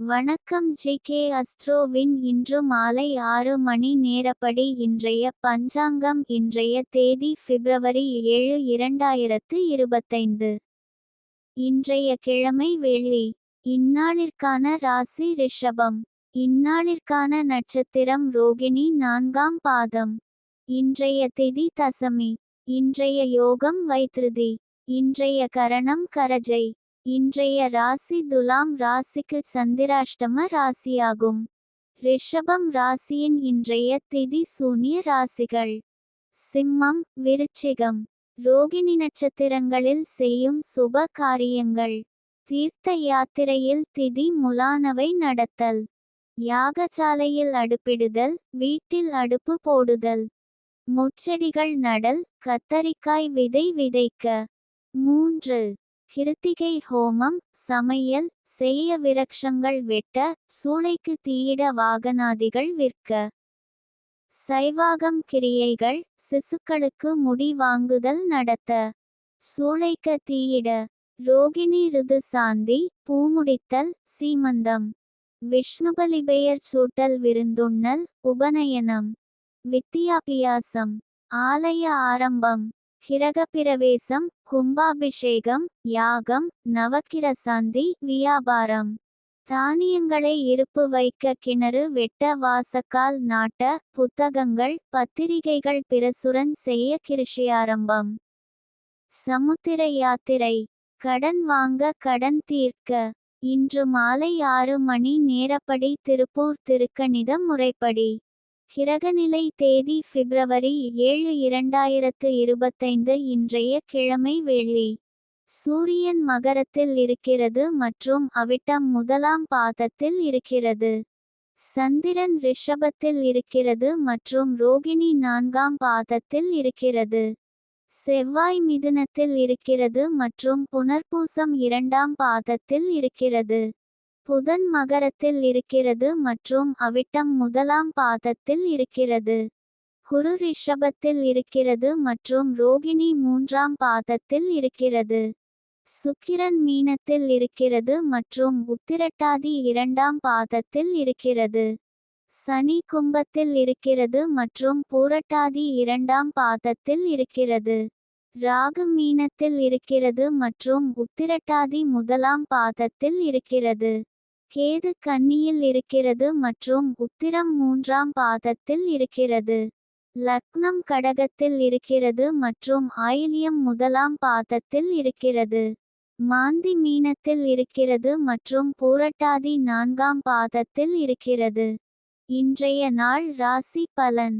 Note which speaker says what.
Speaker 1: வணக்கம் G K அஸ்ட்ரோவின் இன்று மாலை ஆறு மணி நேரப்படி இன்றைய பஞ்சாங்கம் இன்றைய தேதி பிப்ரவரி ஏழு இரண்டாயிரத்து இருபத்தைந்து. இன்றைய கிழமை வெள்ளி. இந்நாளிற்கான ராசி ரிஷபம். இந்நாளிற்கான நட்சத்திரம் ரோகிணி நான்காம் பாதம். இன்றைய திதி தசமி. இன்றைய யோகம் வைத்திருதி இன்றைய கரணம் கரஜை. இன்றைய ராசி துலாம் ராசிக்கு சந்திராஷ்டம ராசியாகும். ரிஷபம் ராசியின் இன்றைய திதி சூனிய ராசிகள். சிம்மம் விருச்சிகம். ரோகிணி நட்சத்திரங்களில் செய்யும் சுப காரியங்கள். தீர்த்த யாத்திரையில் திதி முலானவை நடத்தல். யாகசாலையில் அடுப்பிடுதல் வீட்டில் அடுப்பு போடுதல். முச்செடிகள் நடல் கத்தரிக்காய் விதை விதைக்க. மூன்று. கிருத்திகை ஹோமம் சமையல் செய்ய விரக்ஷங்கள் வெட்ட சூளைக்கு தீயிட வாகனாதிகள் விற்க. சைவாகம் கிரியைகள் சிசுக்களுக்கு முடி வாங்குதல் நடத்த. சூளைக்க தீயிட. ரோகிணி ருது சாந்தி பூமுடித்தல் சீமந்தம். விஷ்ணுபலிபெயர் சூட்டல் விருந்துண்ணல் உபநயனம். வித்தியாபியாசம் ஆலய ஆரம்பம். கிரகப்பிரவேசம் கும்பாபிஷேகம் யாகம் நவக்கிரசாந்தி வியாபாரம். தானியங்களை இருப்பு வைக்க கிணறு வெட்ட வாசக்கால் நாட்ட புத்தகங்கள் பத்திரிகைகள் பிரசுரன் செய்ய கிருஷியாரம்பம் சமுத்திர யாத்திரை. கடன் வாங்க கடன் தீர்க்க. இன்று மாலை ஆறு மணி நேரப்படி திருப்பூர் திருக்கணிதம் முறைப்படி. கிரகநிலை தேதி பிப்ரவரி ஏழு இரண்டாயிரத்து இருபத்தைந்து இன்றைய கிழமை வெள்ளி சூரியன் மகரத்தில் இருக்கிறது மற்றும் அவிட்டம் முதலாம் பாதத்தில் இருக்கிறது. சந்திரன் ரிஷபத்தில் இருக்கிறது மற்றும் ரோகிணி நான்காம் பாதத்தில் இருக்கிறது. செவ்வாய் மிதுனத்தில் இருக்கிறது மற்றும் புனர்பூசம் இரண்டாம் பாதத்தில் இருக்கிறது. புதன் மகரத்தில் இருக்கிறது மற்றும் அவிட்டம் முதலாம் பாதத்தில் இருக்கிறது. குரு ரிஷபத்தில் இருக்கிறது மற்றும் ரோகிணி மூன்றாம் பாதத்தில் இருக்கிறது. சுக்கிரன் மீனத்தில் இருக்கிறது மற்றும் உத்திரட்டாதி இரண்டாம் பாதத்தில் இருக்கிறது. சனி கும்பத்தில் இருக்கிறது மற்றும் பூரட்டாதி இரண்டாம் பாதத்தில் இருக்கிறது. ராகு மீனத்தில் இருக்கிறது மற்றும் உத்திரட்டாதி முதலாம் பாதத்தில் இருக்கிறது. கேது கன்னியில் இருக்கிறது மற்றும் உத்திரம் மூன்றாம் பாதத்தில் இருக்கிறது. லக்னம் கடகத்தில் இருக்கிறது மற்றும் ஆயிலியம் முதலாம் பாதத்தில் இருக்கிறது. மாந்தி மீனத்தில் இருக்கிறது மற்றும் பூரட்டாதி நான்காம் பாதத்தில் இருக்கிறது. இன்றைய நாள் ராசி பலன்.